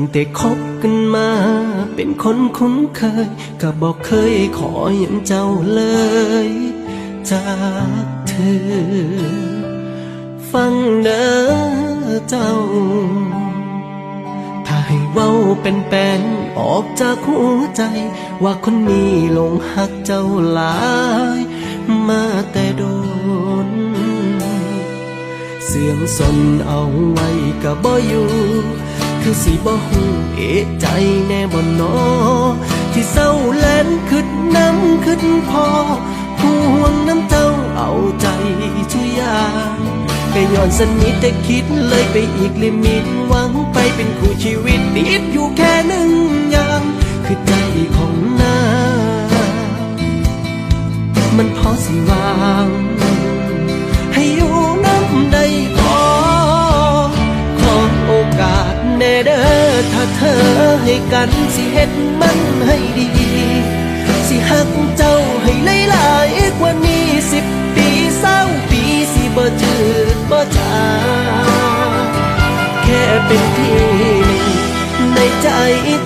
ตั้งแต่คบกันมา เป็นคนคุ้นเคย ก็บอกเคยขออย่างเจ้าเลยจากเธอ ฟังเด้อเจ้า ถ้าให้เว้าเป็นแปนออกจากหัวใจ ว่าคนนี้หลงหักเจ้าหลาย มาแต่โดน เสื่อมสนเอาไว้ก็บ่อยู่ คือสิบ่ฮู้เอะใจแน่บ่นอที่เศร้าแลนขึ้นน้ำขึ้นพอผู้ห่วงน้ำเจ้าเอาใจทุกอย่างก็ย้อนสนิทแต่คิดเลยไปอีกลิมิตหวังไปเป็นคู่ชีวิตติดอยู่แค่หนึ่งอย่างคือใจของนางมันพอสิวาง ให้อยู่น้ำใด ให้กันสิเฮ็ดมันให้ดี สิหักเจ้าให้หลายๆกว่านี้สิบปีเศร้าปีสิบ่จืดบ่จางแค่เป็นที่หนึ่งในใจ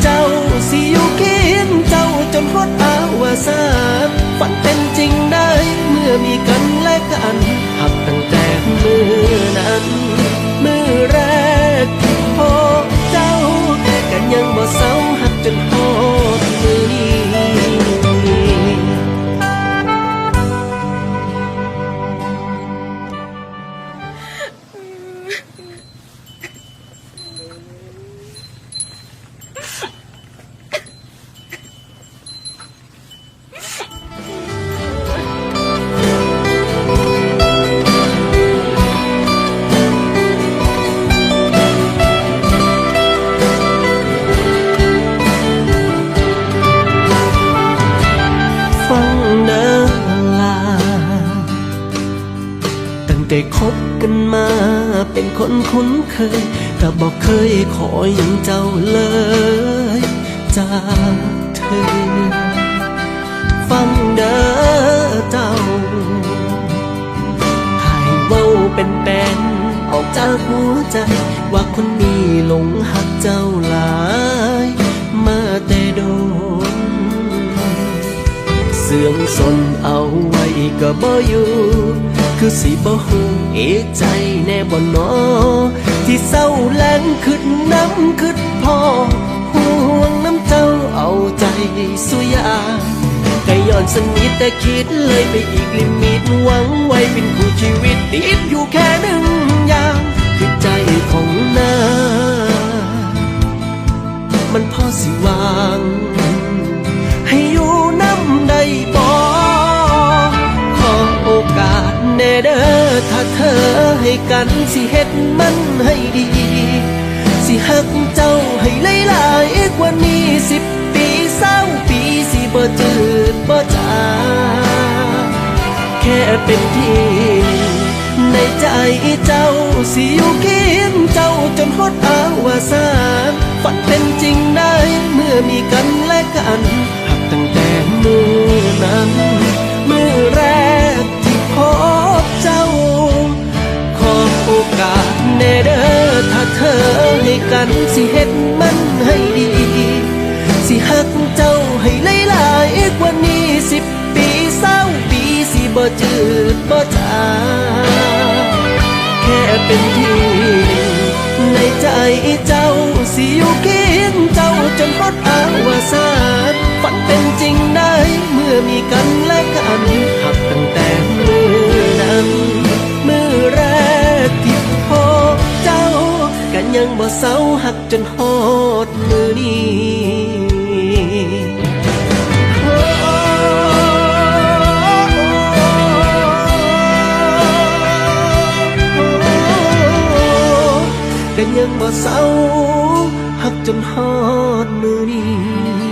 เจ้าสิอยู่เคียงเจ้าจนหดอาวสานฝันเป็นจริงได้เมื่อมี ตั้งแต่คบกันมา เป็นคนคุ้นเคยก็บอกเคยขออย่างเจ้าเลยจากเธอ ฟังเด้อเจ้าให้เว้าเป็นแปนออกจากหัวใจ ว่าคนนี้หลงหักเจ้าหลาย มาแต่โดน เสื่อมสนเอาไว้ก็บ่อยู่ คือสิบ่ฮู้เอกใจแน่บ่นอที่เศร้าแลงขึ้นน้ำขึ้นพอห่วงน้ำเจ้าเอาใจสุยาแต่ย้อนสนิทแต่คิดเลยไปอีกลิมิตหวังไว้เป็นคู่ชีวิตติดอยู่แค่หนึ่ง ให้กันสิเฮ็ดมันให้ดี สิหักเจ้าให้หลายๆกว่านี้สิบปีเศร้าปีสิบ่จืดบ่จางแค่เป็นที่ในใจเจ้าสิอยู่เคียงเจ้าจนหดอาวาสานฝันเป็นจริงได้เมื่อมีกันและกัน กันสิเฮ็ดมันให้ดี สิหักเจ้าให้หลายๆกว่านี้สิบปีเศร้าปีสิบ่จืดบ่จางแค่เป็นที่ในใจเจ้าสิอยู่เคียงเจ้าจนหดอาวาสา ยังบ่เศร้าหักจนฮอดมือนี้กันยังบ่เศร้าหักจนฮอดมือนี้